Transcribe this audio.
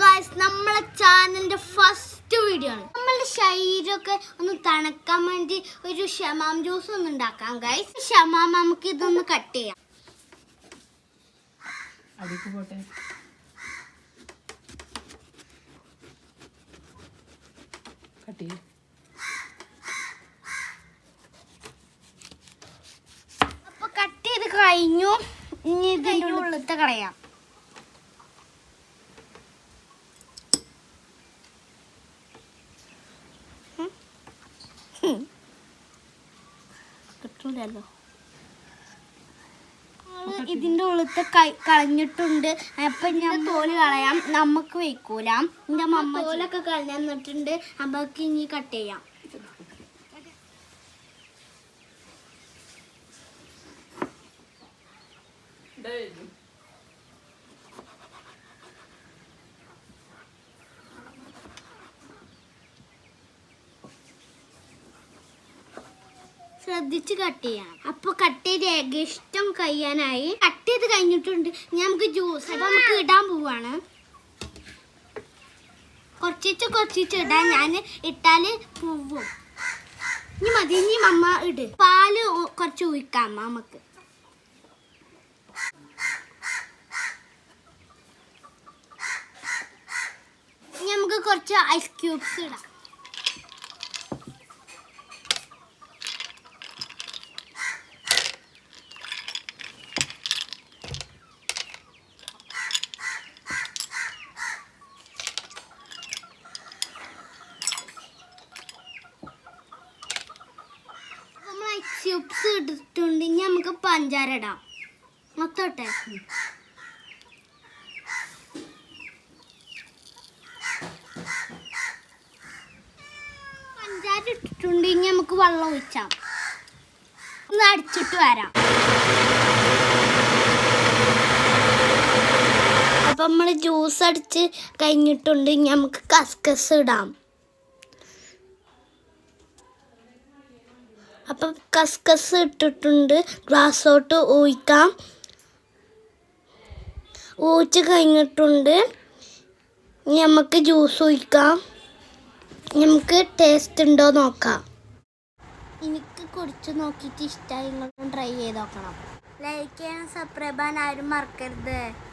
Guys നമ്മളെ ചാനലിന്റെ first video ആണ്. നമ്മളുടെ ശരീരമൊക്കെ ഒന്ന് തണുക്കാൻ വേണ്ടി ഒരു ഷമാം ജ്യൂസ് ഒന്ന് ഉണ്ടാക്കാം ഗായ്സ് ഷമാം നമുക്ക് ഇതൊന്ന് കട്ട് ചെയ്യാം. അപ്പൊ കട്ട് ചെയ്ത് കഴിഞ്ഞു. ഇനി ഇതിന്റെ ഉള്ളത്തെ കളയാം. കിട്ടൂലല്ലോ. ഇതിന്റെ ഉള്ളത്തെ കൈ- കളഞ്ഞിട്ടുണ്ട്. അപ്പൊ ഞാൻ തോൽ കളയാം. നമുക്ക് വെക്കൂല. എന്റെ മമ്മ തോലൊക്കെ കളഞ്ഞിട്ടുണ്ട് അമ്മയ്ക്ക് ഇനി കട്ട് ചെയ്യാം. ശ്രദ്ധിച്ച് കട്ട് ചെയ്യണം. അപ്പൊ കട്ട് ചെയ്ത് ഏകദേശം കഴിയാനായി. കട്ട് ചെയ്ത് കഴിഞ്ഞിട്ടുണ്ട്. നമുക്ക് ജ്യൂസ് അപ്പൊ നമുക്ക് ഇടാൻ പോവാണ്. കുറച്ചിട്ട് കുറച്ചിട്ട് ഇടാൻ ഞാൻ ഇട്ടാൽ പോവും. ഇനി മതി. ഇനി അമ്മ ഇട്. പാൽ കൊറച്ച് ഒഴിക്കാം നമുക്ക്. നമുക്ക് കുറച്ച് ഐസ് ക്യൂബ്സ് ഇടാം നമ്മൾ ഐസ് ക്യൂബ്സ് ഇട്ടിട്ടുണ്ട്. ഇനി നമുക്ക് പഞ്ചാര ഇടാം. മൊത്തോട്ടെ പഞ്ചാര ഇട്ടിട്ടുണ്ട്. ഇനി നമുക്ക് വെള്ളം ഒഴിച്ചാം. ഒന്ന് അടിച്ചിട്ട് വരാം. അപ്പം നമ്മൾ ജ്യൂസ് അടിച്ച് കഴിഞ്ഞിട്ടുണ്ട്. നമുക്ക് കസ്കസ് ഇടാം. അപ്പം കസ്കസ് ഇട്ടിട്ടുണ്ട്. ഗ്ലാസ്സോട്ട് ഊയിക്കാം. ഊച്ച് കഴിഞ്ഞിട്ടുണ്ട്. നമുക്ക് ജ്യൂസ് ഒഴിക്കാം. നമുക്ക് ടേസ്റ്റ് ഉണ്ടോ നോക്കാം. എനിക്ക് കുടിച്ച് നോക്കിയിട്ട് ഇഷ്ടമായി നിങ്ങളും ട്രൈ ചെയ്ത് നോക്കണം. ലൈക്ക് ചെയ്യാൻ സബ്സ്ക്രൈബ് ആരും മറക്കരുത്.